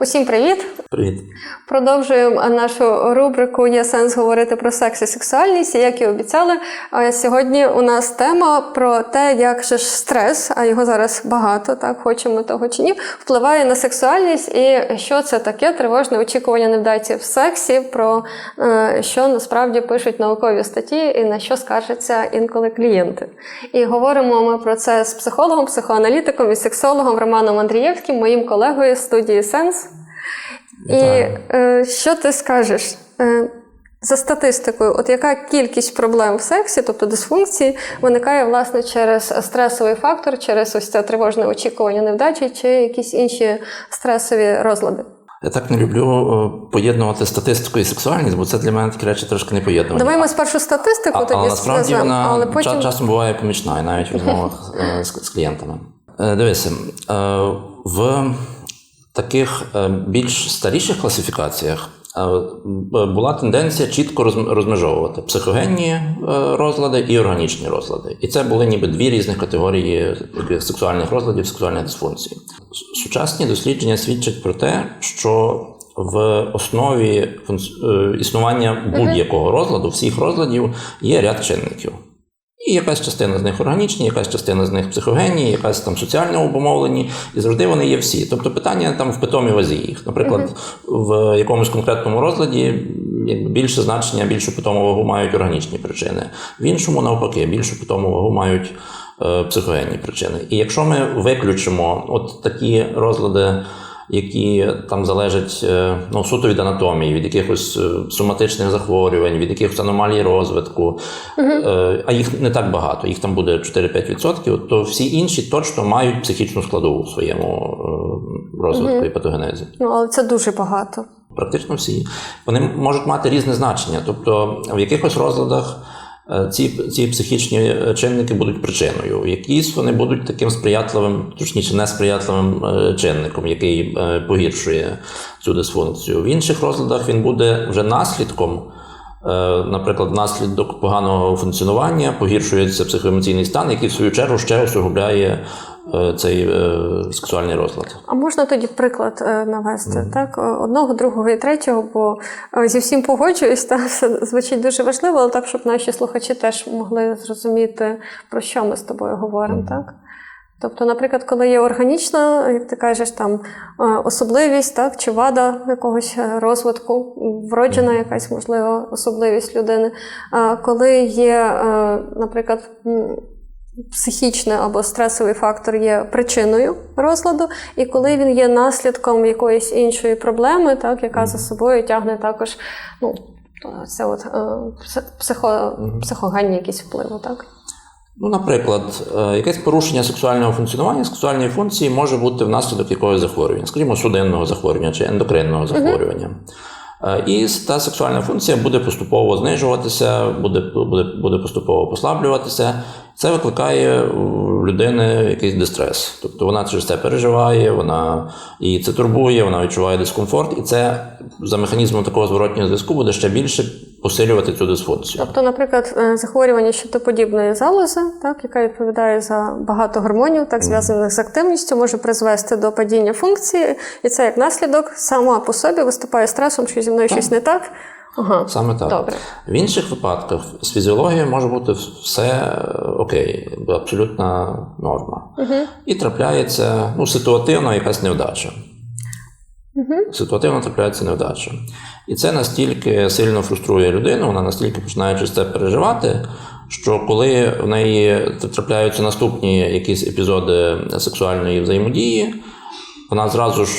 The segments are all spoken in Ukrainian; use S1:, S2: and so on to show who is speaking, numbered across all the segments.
S1: Усім привіт!
S2: Привіт.
S1: Продовжуємо нашу рубрику Є сенс говорити про секс і сексуальність. І як і обіцяли, е, сьогодні у нас тема про те, як же ж стрес, а його зараз багато, так хочемо того чи ні, впливає на сексуальність, і що це таке тривожне очікування невдачі в сексі, про е, що насправді пишуть наукові статті і на що скаржаться інколи клієнти. І говоримо ми про це з психологом, психоаналітиком і сексологом Романом Андрієвським, моїм колегою з студії Сенс. І е, що ти скажеш? Е, за статистикою, от яка кількість проблем в сексі, тобто дисфункції, виникає власне через стресовий фактор, через ось це тривожне очікування невдачі чи якісь інші стресові розлади?
S2: Я так не люблю е, поєднувати статистику і сексуальність, бо це для мене такі речі трошки не поєднувані.
S1: Давай ми спершу статистику
S2: а,
S1: тоді
S2: але насправді вона
S1: але потім
S2: часом буває помічна, і навіть в розмовах е, з, з клієнтами. Дивися, в таких е, більш старіших класифікаціях е, була тенденція чітко розмежовувати психогенні е, розлади і органічні розлади. І це були ніби дві різні категорії сексуальних розладів, сексуальних дисфункцій. С- Сучасні дослідження свідчать про те, що в основі існування будь-якого розладу, всіх розладів, є ряд чинників. І якась частина з них органічні, якась частина з них психогенні, якась там соціально обумовлені, і завжди вони є всі. Тобто питання там в питомій вазі їх. Наприклад, в якомусь конкретному розладі якби більше значення, більшу питому вагу мають органічні причини. В іншому, навпаки, більшу питому вагу мають е, психогенні причини. І якщо ми виключимо от такі розлади, які там залежать е, ну, суто від анатомії, від якихось е, соматичних захворювань, від якихось аномалій розвитку, е, а їх не так багато, їх там буде 4-5%, то всі інші точно мають психічну складову в своєму розвитку і патогенезі.
S1: ну але це дуже багато.
S2: Практично всі. Вони можуть мати різне значення. Тобто в якихось розладах ці, ці психічні е, чинники будуть причиною, якісь вони будуть таким сприятливим, точніше, несприятливим е, чинником, який е, погіршує цю дисфункцію. В інших розладах він буде вже наслідком. Е, Наприклад, внаслідок поганого функціонування погіршується психоемоційний стан, який в свою чергу ще усугубляє е, цей е, сексуальний розлад.
S1: А можна тоді приклад е, навести, так? Е, Одного, другого і третього, бо е, зі всім погоджуюсь, та все звучить дуже важливо, але так, щоб наші слухачі теж могли зрозуміти, про що ми з тобою говоримо, так? Тобто, наприклад, коли є органічна, як ти кажеш, там е, особливість, так, чи вада якогось е, розвитку, вроджена якась можливо особливість людини. А коли є, е, наприклад, психічний або стресовий фактор є причиною розладу, і коли він є наслідком якоїсь іншої проблеми, так, яка за собою тягне також ну, це от, е, психо, психогенні якісь впливи, так?
S2: Ну, наприклад, е, якесь порушення сексуального функціонування, сексуальної функції може бути внаслідок якогось захворювання, скажімо, судинного захворювання чи ендокринного захворювання. Е, І та сексуальна функція буде поступово знижуватися, буде, буде, буде поступово послаблюватися. Це викликає людини якийсь дистрес. Тобто вона через це переживає, вона її це турбує, вона відчуває дискомфорт, і це за механізмом такого зворотнього зв'язку буде ще більше посилювати цю дисфункцію.
S1: Тобто, наприклад, е, захворювання щитоподібної залози, так, яка відповідає за багато гормонів, так зв'язаних з активністю, може призвести до падіння функції, і це як наслідок сама по собі виступає стресом, що зі мною щось не так. Ага.
S2: Саме так.
S1: Добре.
S2: В інших випадках з фізіологією може бути все е, окей, абсолютна норма.
S1: Угу.
S2: І трапляється ну, ситуативно якась невдача.
S1: Угу.
S2: Ситуативно трапляється невдача. І це настільки сильно фруструє людину, вона настільки починає через це переживати, що коли в неї трапляються наступні якісь епізоди сексуальної взаємодії, вона зразу ж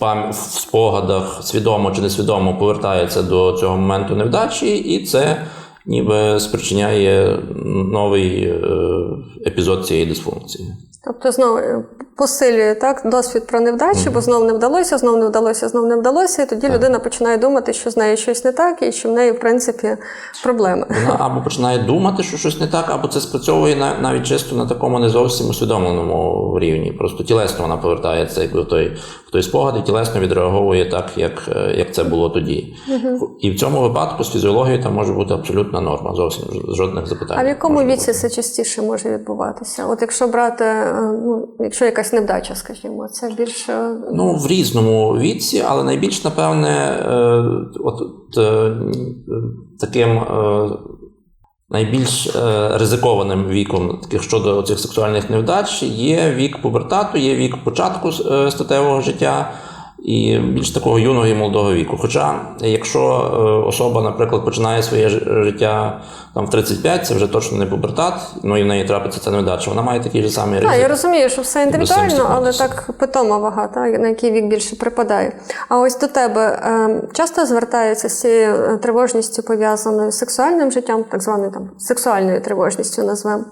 S2: в, спогадах свідомо чи несвідомо повертається до цього моменту невдачі, і це ніби спричиняє новий е, епізод цієї дисфункції.
S1: Тобто знову е, посилює так досвід про невдачу, бо знов не вдалося, знов не вдалося, знов не вдалося. І тоді людина починає думати, що з нею щось не так, і що в неї, в принципі, проблеми.
S2: Вона або починає думати, що щось не так, або це спрацьовує навіть чисто на такому не зовсім усвідомленому рівні. Просто тілесно вона повертається якби в той, в той спогад і тілесно відреаговує так, як, е, як це було тоді. І в цьому випадку з фізіологією там може бути абсолютно абсолютна норма, зовсім жодних запитань.
S1: А в якому віці
S2: бути.
S1: це частіше може відбуватися? От якщо брати, е, ну, якщо якась невдача, скажімо, це більше
S2: Ну, в різному віці, але найбільш, напевне, е, от, от, е, таким найбільш е, ризикованим віком таких щодо цих сексуальних невдач є вік пубертату, є вік початку е, статевого життя. І більш такого юного і молодого віку. Хоча, якщо е, особа, наприклад, починає своє життя там в 35, це вже точно не пубертат, ну і в неї трапиться ця невдача. Вона має такий же самий
S1: Так, я розумію, що все індивідуально, але так питома вага, та, на який вік більше припадає. А ось до тебе е, часто звертаються з цією е, тривожністю пов'язаною з сексуальним життям, так званою там сексуальною тривожністю назвемо.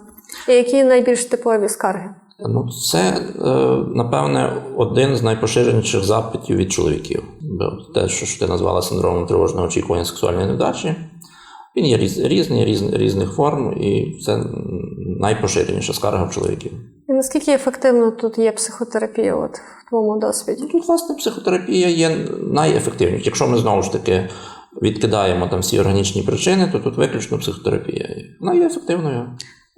S1: І які найбільш типові скарги?
S2: Ну, це, е, напевне, один з найпоширеніших запитів від чоловіків. Те, що ти назвала синдромом тривожного очікування сексуальної невдачі. Він є різ, різний, різ, різних форм, і це найпоширеніша скарга в чоловіків.
S1: І наскільки ефективно тут є психотерапія от, в твоєму досвіді?
S2: Ну, Тут, власне, психотерапія є найефективнішою. Якщо ми знову ж таки відкидаємо там всі органічні причини, то тут виключно психотерапія. Вона є ефективною.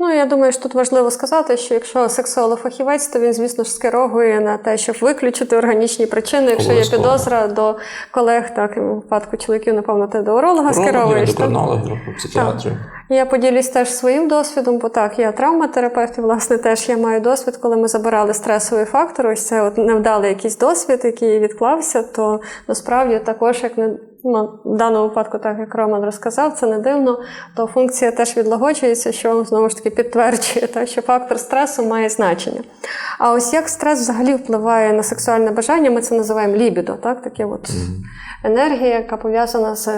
S1: Ну, я думаю, що тут важливо сказати, що якщо сексолог-фахівець, то він, звісно ж, скеровує на те, щоб виключити органічні причини. Якщо є підозра до колег, так і в випадку чоловіків, напевно, ти до уролога скеровуєш.
S2: психіатрів.
S1: Я поділюсь теж своїм досвідом, бо так, я травматерапевт, і власне теж я маю досвід, коли ми забирали стресовий фактор. Ось це от невдалий якийсь досвід, який відклався, то насправді також, як не ну, в даному випадку, так як Роман розказав, це не дивно, то функція теж відлагоджується, що знову ж таки підтверджує, так, що фактор стресу має значення. А ось як стрес взагалі впливає на сексуальне бажання, ми це називаємо лібідо, так, таке от енергія, яка пов'язана з,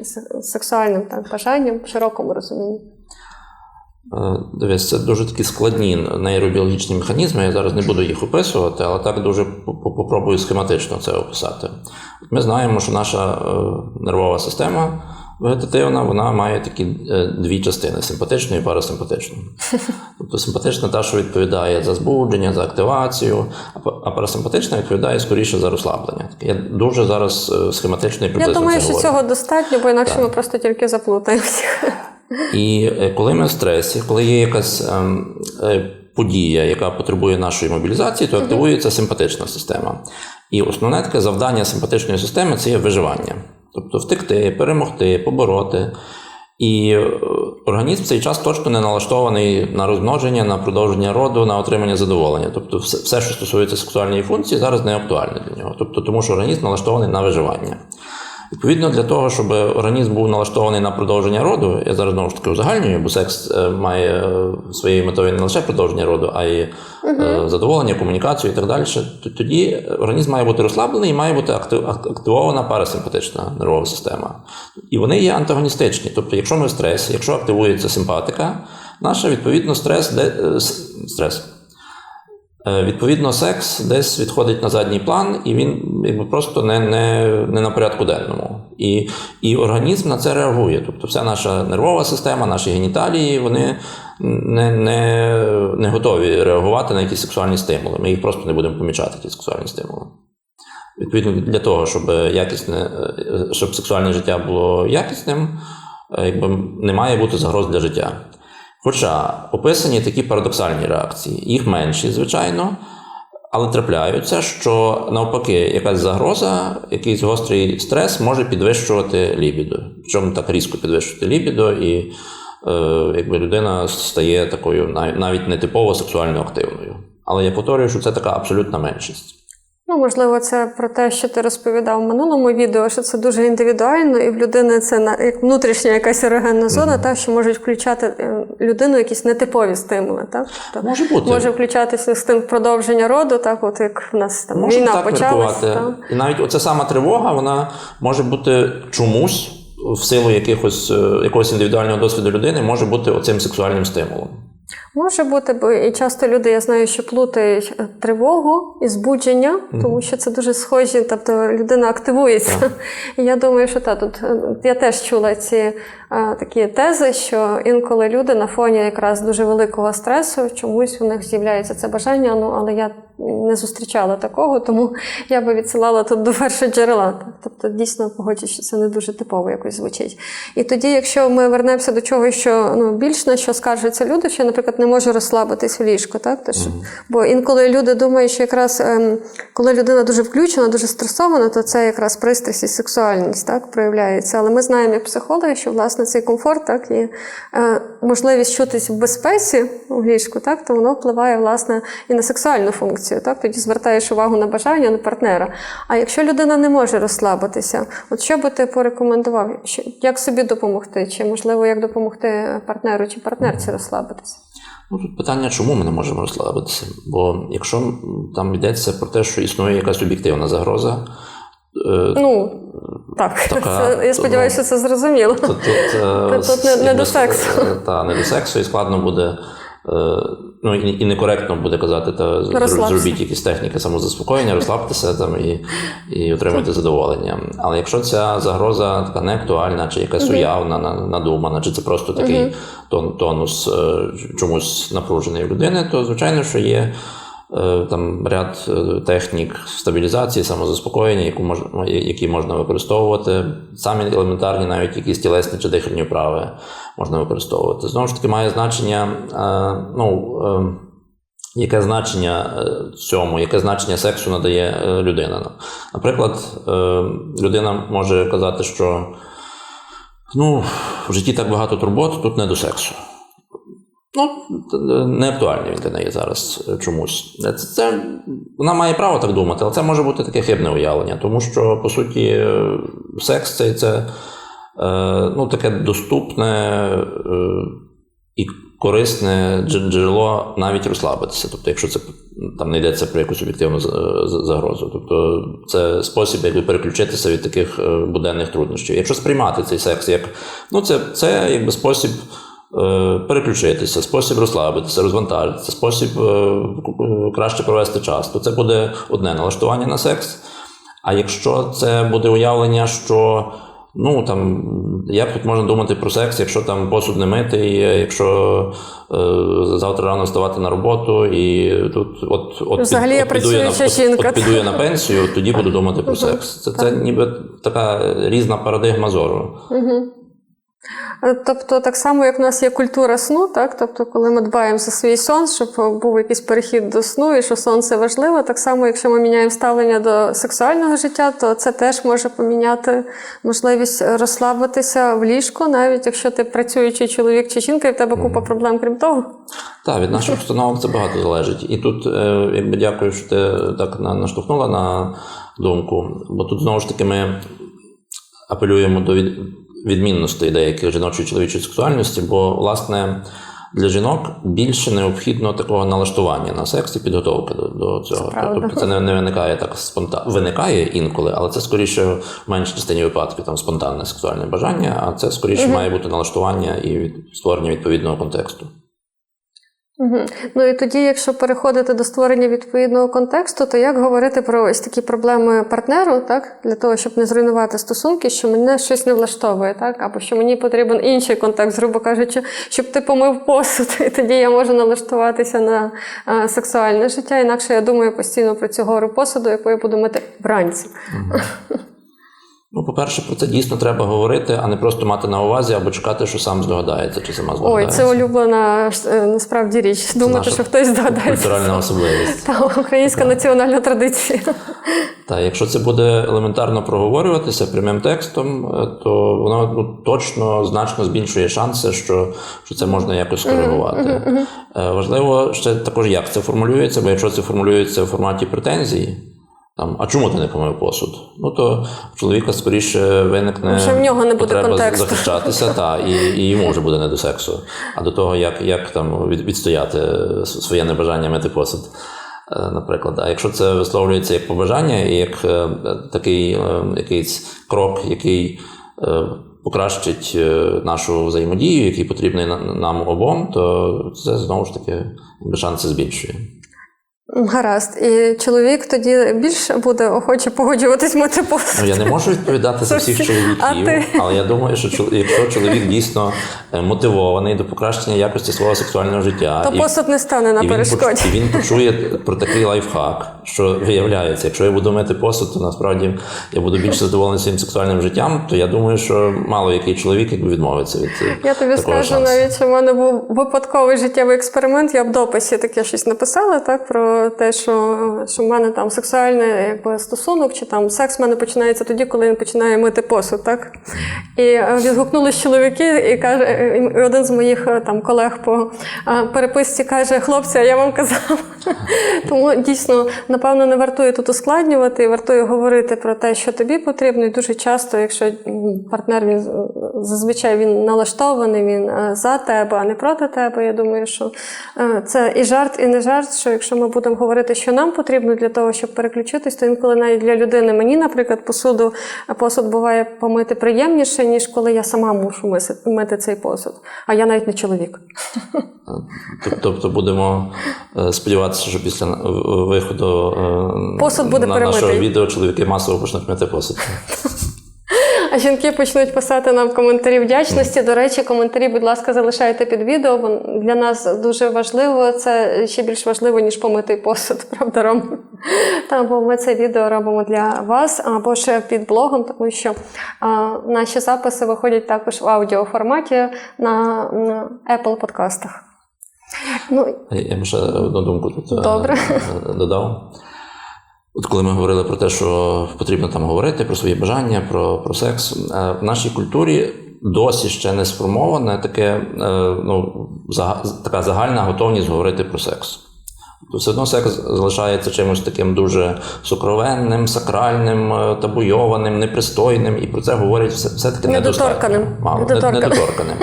S1: з сексуальним так, бажанням в широкому розумінні.
S2: Е, Дивись, це дуже такі складні нейробіологічні механізми. Я зараз не буду їх описувати, але так дуже по- по- попробую схематично це описати. Ми знаємо, що наша е, нервова система вегетативна, вона має такі е, дві частини симпатичну і парасимпатичну. Тобто симпатична та, що відповідає за збудження, за активацію, а парасимпатична відповідає скоріше за розслаблення. Я дуже зараз схематично і
S1: Я думаю,
S2: це
S1: що
S2: говорю.
S1: цього достатньо, бо інакше ми просто тільки заплутаємося.
S2: І е, коли ми в стресі, коли є якась ем, е, подія, яка потребує нашої мобілізації, то активується симпатична система. І основне таке завдання симпатичної системи це є виживання. Тобто втекти, перемогти, побороти. І е, організм в цей час точно не налаштований на розмноження, на продовження роду, на отримання задоволення. Тобто, все, все, що стосується сексуальної функції, зараз не актуальне для нього. Тобто, тому що організм налаштований на виживання. Відповідно, для того, щоб організм був налаштований на продовження роду, я зараз знову ж таки узагальнюю, бо секс е, має е, своєю метою не лише продовження роду, а й е, задоволення, комунікацію і так далі. Тоді організм має бути розслаблений і має бути активована парасимпатична нервова система. І вони є антагоністичні. Тобто, якщо ми в стресі, якщо активується симпатика, наша відповідно стрес, де, стрес. Відповідно, секс десь відходить на задній план, і він якби просто не, не, не на порядку денному. І, і організм на це реагує. Тобто, вся наша нервова система, наші геніталії, вони не, не, не готові реагувати на якісь сексуальні стимули. Ми їх просто не будемо помічати, ті сексуальні стимули. Відповідно, для того, щоб якісне, щоб сексуальне життя було якісним, якби не має бути загроз для життя. Хоча описані такі парадоксальні реакції, їх менші, звичайно, але трапляються, що навпаки, якась загроза, якийсь гострий стрес може підвищувати лібіду. Причому так різко підвищувати лібіду, і е, якби людина стає такою нав- навіть не типово сексуально активною. Але я повторюю, що це така абсолютна меншість.
S1: Ну, можливо, це про те, що ти розповідав в минулому відео, що це дуже індивідуально, і в людини це як внутрішня якась ерогенна зона, так, що можуть включати е, людину якісь нетипові стимули. Так? Тобто
S2: Може бути.
S1: може включатися з тим продовження роду, так, от як в нас там
S2: Можна
S1: війна
S2: так
S1: почалась.
S2: міркувати. І навіть оця сама тривога, вона може бути чомусь в силу якихось, е, якогось індивідуального досвіду людини, може бути оцим сексуальним стимулом.
S1: Може бути, бо і часто люди, я знаю, що плутають е, тривогу і збудження, тому що це дуже схожі, тобто людина активується. І я думаю, що та тут е, я теж чула ці а, такі тези, що інколи люди на фоні якраз дуже великого стресу чомусь у них з'являється це бажання. Ну але я не зустрічала такого, тому я би відсилала тут до першого джерела. Тобто, дійсно погоджуюсь, що це не дуже типово якось звучить. І тоді, якщо ми вернемося до чого, що ну, більш на що скаржаться люди, що, я, наприклад, не може розслабитись в ліжко, так? Тож, бо інколи люди думають, що якраз ем, коли людина дуже включена, дуже стресована, то це якраз пристрасть і сексуальність так, проявляється. Але ми знаємо, як психологи, що власне цей комфорт так, і е, можливість чутись в безпеці в ліжку, так, то воно впливає власне і на сексуальну функцію. Так? Тоді звертаєш увагу на бажання, на партнера. А якщо людина не може розслабитися, от що би ти порекомендував? Як собі допомогти? Чи можливо як допомогти партнеру чи партнерці розслабитися?
S2: Ну, тут питання, чому ми не можемо розслабитися? Бо якщо там йдеться про те, що існує якась об'єктивна загроза, е,
S1: Ну так,
S2: Така,
S1: це, я сподіваюся, що це зрозуміло.
S2: тут, е,
S1: тут не- не до сексу.
S2: е, Та, не до сексу, і складно буде. Е, Ну, і, некоректно буде казати, та зробіть якісь техніки самозаспокоєння, розслабтеся там і, і отримайте задоволення. Але якщо ця загроза така не актуальна, чи якась уявна, надумана, чи це просто такий тон, тонус е, чомусь напружений в людини, то звичайно, що є там ряд е, технік стабілізації, самозаспокоєння, яку мож, які можна використовувати. Самі елементарні, навіть якісь тілесні чи дихальні вправи можна використовувати. Знову ж таки, має значення, е, ну, е, яке значення е, цьому, яке значення сексу надає е, людина. Наприклад, е, людина може казати, що ну, в житті так багато турбот, тут не до сексу. Ну, не актуальний він для неї зараз е, чомусь. Це, це, вона має право так думати, але це може бути таке хибне уявлення, тому що, по суті, е, секс це, це ну, таке доступне е, і корисне джерело навіть розслабитися. Тобто, якщо це там не йдеться про якусь об'єктивну за- за- загрозу. Тобто це спосіб якби переключитися від таких буденних труднощів. Якщо сприймати цей секс як ну, це, це якби спосіб. Е, Переключитися, спосіб розслабитися, розвантажитися, спосіб е, краще провести час, то це буде одне налаштування на секс. А якщо це буде уявлення, що ну там як тут можна думати про секс, якщо там посуд не митий, якщо е, завтра рано вставати на роботу, і тут от, от,
S1: Взагалі я
S2: піду я от, от піду я на пенсію, тоді буду думати про секс. Це, це ніби така різна парадигма зору.
S1: Е, Тобто, так само, як в нас є культура сну, так? тобто, коли ми дбаємо за свій сон, щоб був якийсь перехід до сну, і що сон це важливо, так само, якщо ми міняємо ставлення до сексуального життя, то це теж може поміняти можливість розслабитися в ліжку, навіть якщо ти працюючий чоловік чи жінка, і в тебе купа проблем, крім того.
S2: Так, від наших установок це багато залежить. І тут, е, якби дякую, що ти так наштовхнула на думку, бо тут знову ж таки ми апелюємо до від, відмінностей деяких жіночої чоловічої сексуальності, бо, власне, для жінок більше необхідно такого налаштування на секс і підготовки до, до цього.
S1: правда.
S2: Тобто це не, не виникає так спонтанно. Виникає інколи, але це скоріше в меншій частині випадків там спонтанне сексуальне бажання, а це скоріше має бути налаштування і від, створення відповідного контексту.
S1: Угу. Ну і тоді, якщо переходити до створення відповідного контексту, то як говорити про ось такі проблеми партнеру, так для того, щоб не зруйнувати стосунки, що мене щось не влаштовує, так або що мені потрібен інший контекст, грубо кажучи, щоб ти помив посуд, і тоді я можу налаштуватися на а, сексуальне життя. Інакше я думаю постійно про цю гору посуду, яку я буду мити вранці.
S2: Ну, по-перше, про це дійсно треба говорити, а не просто мати на увазі або чекати, що сам здогадається чи сама
S1: Ой, це улюблена е, насправді річ. Думати,
S2: наша
S1: що хтось здогадається.
S2: Культуральна особливість.
S1: Та українська національна традиція.
S2: Та якщо це буде елементарно проговорюватися прямим текстом, е, то воно ну, точно значно збільшує шанси, що, що це можна якось скоригувати. Е, Важливо ще також, як це формулюється, бо якщо це формулюється в форматі претензій. Там, а чому ти не помив посуд? Ну то в чоловіка скоріше виникне
S1: Вже в нього не буде
S2: потреба
S1: контексту.
S2: захищатися, та, і, і йому вже буде не до сексу. А до того, як, як там від, відстояти своє небажання мити посуд. Е, Наприклад, а якщо це висловлюється як побажання і як е, такий е, якийсь крок, який покращить нашу взаємодію, який потрібний нам обом, то це знову ж таки шанси збільшує.
S1: Гаразд. І чоловік тоді більше буде охоче погоджуватись мити посуд.
S2: Ну, я не можу відповідати за всіх чоловіків, але я думаю, що якщо чоловік дійсно е, мотивований до покращення якості свого сексуального життя.
S1: То
S2: І-
S1: посуд не стане на
S2: і він,
S1: перешкоді.
S2: поч- і він почує про такий лайфхак, що виявляється, якщо я буду мити посуд, то насправді я буду більше задоволений своїм сексуальним життям, то я думаю, що мало який чоловік якби відмовиться від е,
S1: Я тобі
S2: такого
S1: скажу,
S2: шансу.
S1: навіть що мене був випадковий життєвий експеримент. Я в дописі таке щось написала, так про те, що, що в мене там сексуальний якби, стосунок, чи там секс в мене починається тоді, коли він починає мити посуд. Так? І е, відгукнулись чоловіки, і каже, е, і один з моїх е, там колег по переписці каже: хлопці, а я вам казав. Тому дійсно, напевно, не вартує тут ускладнювати, вартує говорити про те, що тобі потрібно. І дуже часто, якщо партнер він зазвичай він налаштований, він за тебе, а не проти тебе. Я думаю, що це і жарт, і не жарт. Що якщо ми будемо говорити, що нам потрібно для того, щоб переключитись, то інколи навіть для людини мені, наприклад, посуду посуд буває помити приємніше, ніж коли я сама мушу мити цей посуд. А я навіть не чоловік.
S2: Тобто будемо е, сподіватися, що після е, виходу е,
S1: Посуд буде
S2: на нашого відео чоловіки масово почнуть мити посуд.
S1: А жінки почнуть писати нам коментарі вдячності. До речі, коментарі, будь ласка, залишайте під відео. Для нас дуже важливо. Це ще більш важливо, ніж помитий посуд, правда, Ром? Та, бо ми це відео робимо для вас або ще під блогом, тому що а, наші записи виходять також в аудіоформаті на, на Apple подкастах. Ну,
S2: Я б ще одну думку тут е,
S1: Добре.
S2: е, додав. От коли ми говорили про те, що потрібно там говорити про свої бажання, про, про секс, е, в нашій культурі досі ще не сформована таке, е, ну, така загальна готовність говорити про секс. Тобто все одно секс залишається чимось таким дуже сокровенним, сакральним, е, табуйованим, непристойним, і про це говорять все, все-таки
S1: Недоторканим.
S2: Мало,
S1: Недоторканим.
S2: недоторканим.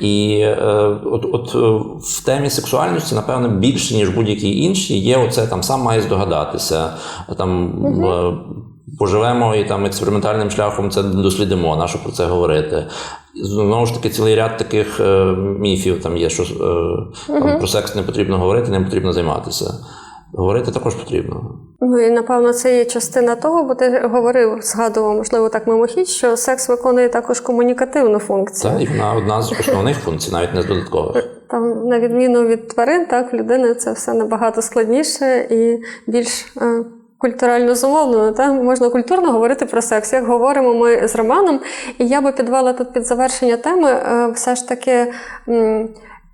S2: І е, от, от е, в темі сексуальності, напевно, більше, ніж будь-які інші, є оце там сам має здогадатися. Там е, поживемо і там експериментальним шляхом це дослідимо, на що про це говорити. Знову ж таки, цілий ряд таких е, міфів там є, що е, там, про секс не потрібно говорити, ним потрібно займатися. Говорити також потрібно.
S1: Ну і напевно це є частина того, бо ти говорив, згадував, можливо, так мимохідь, що секс виконує також комунікативну функцію.
S2: Це і вона одна з основних функцій, навіть не з додаткових.
S1: Там, на відміну від тварин, так, в людини це все набагато складніше і більш е, культурально зумовлено. та Можна культурно говорити про секс, як говоримо ми з Романом. І я би підвела тут під завершення теми е, все ж таки.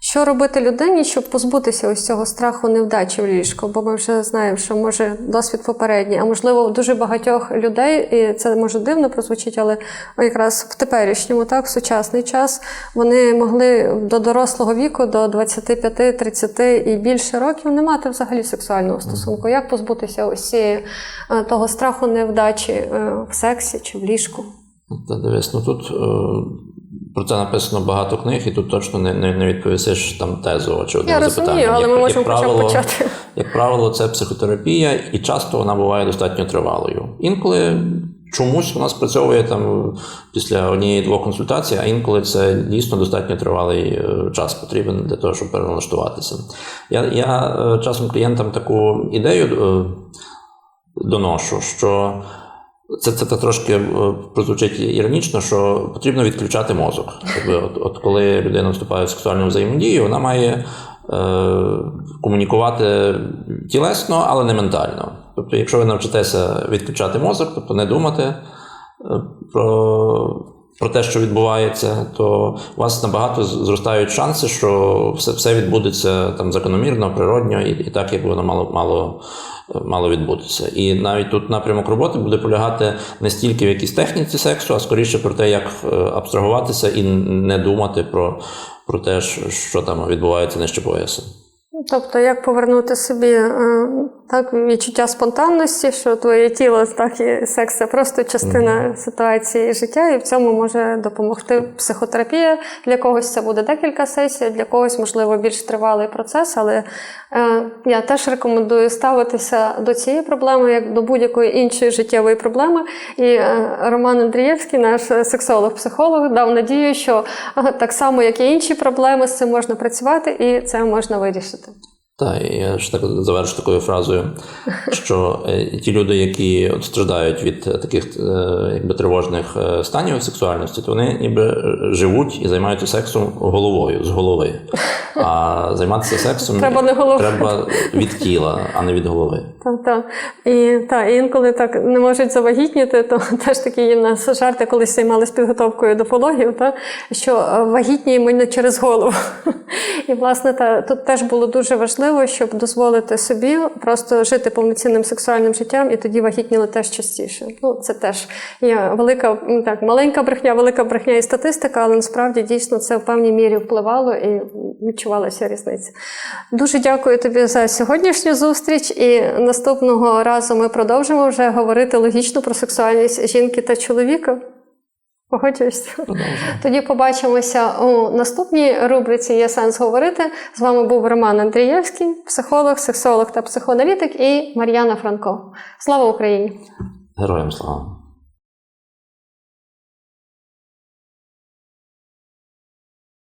S1: Що робити людині, щоб позбутися ось цього страху невдачі в ліжку? Бо ми вже знаємо, що може досвід попередній, а можливо, у дуже багатьох людей, і це може дивно прозвучить, але якраз в теперішньому, так, в сучасний час, вони могли до дорослого віку, до 25-30 і більше років не мати взагалі сексуального стосунку. Як позбутися ось е, того страху невдачі е, в сексі чи в ліжку?
S2: Та дивись, ну тут е, про це написано багато книг, і тут точно не, не, не відповісиш там тезу
S1: Я
S2: запитання.
S1: але ми
S2: Як-
S1: можемо
S2: як правило,
S1: почати.
S2: Як правило, це психотерапія, і часто вона буває достатньо тривалою. Інколи чомусь вона спрацьовує там після однієї-двох консультацій, а інколи це дійсно достатньо тривалий е, час потрібен для того, щоб переналаштуватися. Я, я е, часом клієнтам таку ідею е, доношу, що це, це, це трошки е, прозвучить іронічно, що потрібно відключати мозок. Якби, от, от коли людина вступає в сексуальну взаємодію, вона має е, комунікувати тілесно, але не ментально. Тобто, якщо ви навчитеся відключати мозок, тобто не думати е, про, про те, що відбувається, то у вас набагато зростають шанси, що все, все відбудеться там закономірно, природньо і, і так, як воно мало, мало, мало відбутися. І навіть тут напрямок роботи буде полягати не стільки в якійсь техніці сексу, а скоріше про те, як е, абстрагуватися і не думати про, про те, що, там відбувається нижче пояса.
S1: Тобто, як повернути собі е, так, відчуття спонтанності, що твоє тіло, так і секс це просто частина ситуації життя, і в цьому може допомогти психотерапія. Для когось це буде декілька сесій, для когось, можливо, більш тривалий процес. Але е, я теж рекомендую ставитися до цієї проблеми як до будь-якої іншої життєвої проблеми. І е, Роман Андрієвський, наш сексолог-психолог, дав надію, що е, так само, як і інші проблеми, з цим можна працювати і це можна вирішити.
S2: Так, я ж так завершу такою фразою, що е, ті люди, які от страждають від е, таких е, якби тривожних станів сексуальності, то вони ніби живуть і займаються сексом головою, з голови. А займатися сексом
S1: Треба не
S2: треба від тіла, а не від голови.
S1: Та, та. І, та, і інколи так не можуть завагітніти, то теж такі є в нас жарти, колись займалися підготовкою до пологів, та, що е, вагітніємо не через голову. І, власне, та, тут теж було дуже важливо, щоб дозволити собі просто жити повноцінним сексуальним життям, і тоді вагітніли теж частіше. Ну, це теж є велика, так, маленька брехня, велика брехня і статистика, але насправді дійсно це в певній мірі впливало і відчувалася різниця. Дуже дякую тобі за сьогоднішню зустріч. І наступного разу ми продовжимо вже говорити логічно про сексуальність жінки та чоловіка. Погоджуєшся? Тоді побачимося у наступній рубриці Є сенс говорити. З вами був Роман Андрієвський, психолог, сексолог та психоаналітик, і Мар'яна Франко. Слава Україні!
S2: Героям слава!